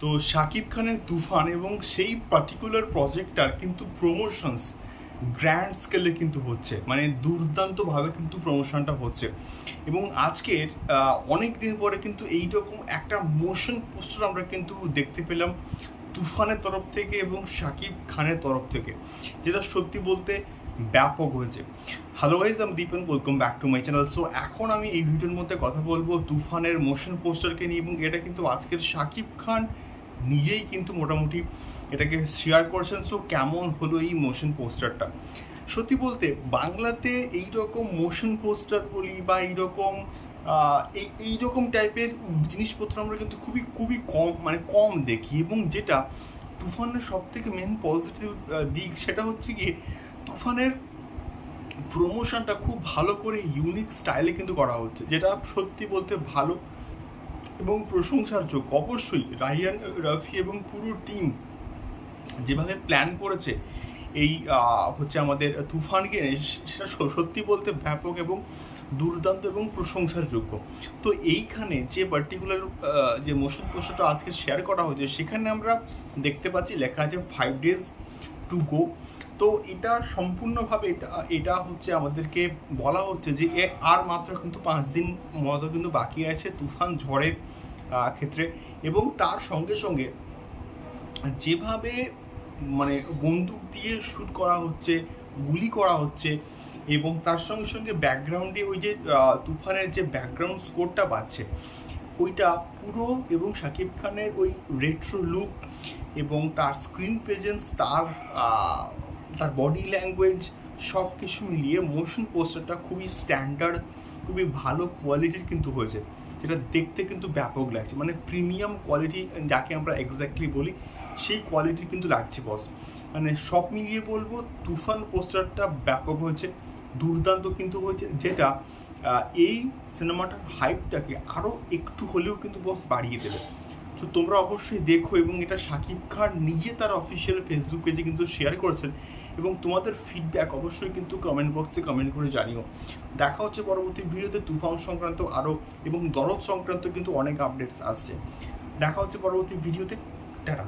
তো শাকিব খানের তুফান এবং সেই পার্টিকুলার প্রজেক্টটার কিন্তু প্রমোশনস গ্র্যান্ড স্কেলে কিন্তু হচ্ছে মানে দুর্দান্তভাবে কিন্তু প্রমোশনটা হচ্ছে। এবং আজকের অনেক দিন পরে কিন্তু এইরকম একটা মোশন পোস্টার আমরা কিন্তু দেখতে পেলাম তুফানের তরফ থেকে এবং শাকিব খানের তরফ থেকে, যেটা সত্যি বলতে ব্যাপক হয়েছে। হ্যালো গাইজ আমি Dipan welcome back to my channel so এখন আমি এই ভিডিওর মধ্যে কথা বলব তুফানের মোশন পোস্টারকে নিয়ে এবং এটা কিন্তু আজকের শাকিব খান নিজেই কিন্তু মোটামুটি এটাকে শেয়ার করছেন। সো কেমন হলো এই মোশন পোস্টারটা সত্যি বলতে, বাংলাতে এই রকম মোশন পোস্টার বলি বা এইরকম এই, এইরকম টাইপের জিনিসপত্র আমরা কিন্তু খুবই খুবই কম মানে কম দেখি। এবং যেটা তুফানের সব থেকে মেন পজিটিভ দিক, সেটা হচ্ছে কি তুফানের প্রমোশনটা খুব ভালো করে ইউনিক স্টাইলে কিন্তু করা হচ্ছে। যেটা সত্যি বলতে ভালো এবং প্রশংসার যোগ্য। অবশ্যই রাহিয়ান, রাফি এবং পুরো টিম যেভাবে প্ল্যান করেছে, এই হচ্ছে আমাদের তুফানকে, সেটা সত্যি বলতে ব্যাপক এবং দুর্দান্ত এবং প্রশংসার যোগ্য। তো এইখানে যে পার্টিকুলার যে মোশন পোস্টারটা আজকে শেয়ার করা হয়েছে, সেখানে আমরা দেখতে পাচ্ছি, লেখা আছে ফাইভ ডেজ টু গো তো এটা সম্পূর্ণভাবে এটা এটা হচ্ছে আমাদেরকে বলা হচ্ছে যে আর মাত্র কিন্তু পাঁচ দিন মতো কিন্তু বাকি আছে তুফান, ঝড়ের ক্ষেত্রে। এবং তার সঙ্গে সঙ্গে যেভাবে মানে বন্দুক দিয়ে শ্যুট করা হচ্ছে, গুলি করা হচ্ছে এবং তার সঙ্গে সঙ্গে ব্যাকগ্রাউন্ডে ওই যে তুফানের যে ব্যাকগ্রাউন্ড স্কোরটা পাচ্ছে ওইটা পুরো এবং শাকিব খানের ওই রেট্রো লুক এবং তার স্ক্রিন প্রেজেন্স তার তার বডি ল্যাঙ্গুয়েজ সব কিছু মিলিয়ে মোশন পোস্টারটা খুবই স্ট্যান্ডার্ড খুবই ভালো কোয়ালিটির কিন্তু হয়েছে। যেটা দেখতে কিন্তু ব্যাপক লাগছে। মানে প্রিমিয়াম কোয়ালিটি যাকে আমরা এক্স্যাক্টলি বলি, সেই কোয়ালিটি কিন্তু লাগছে বস মানে সব মিলিয়ে বলব, তুফান পোস্টারটা ব্যাপক হয়েছে, দুর্দান্ত কিন্তু হয়েছে, যেটা এই সিনেমাটার হাইপটাকে আরও একটু হলেও কিন্তু বস বাড়িয়ে দেবে। তো তোমরা অবশ্যই দেখো এবং এটা শাকিব খান নিজে তার অফিসিয়াল ফেসবুক পেজে কিন্তু শেয়ার করেছেন এবং তোমাদের ফিডব্যাক অবশ্যই কিন্তু কমেন্ট বক্সে কমেন্ট করে জানিও। দেখা হচ্ছে পরবর্তী ভিডিওতে, তুফান সংক্রান্ত আরও এবং দরদ সংক্রান্ত কিন্তু অনেক আপডেটস আসছে। দেখা হচ্ছে পরবর্তী ভিডিওতে। টাটা।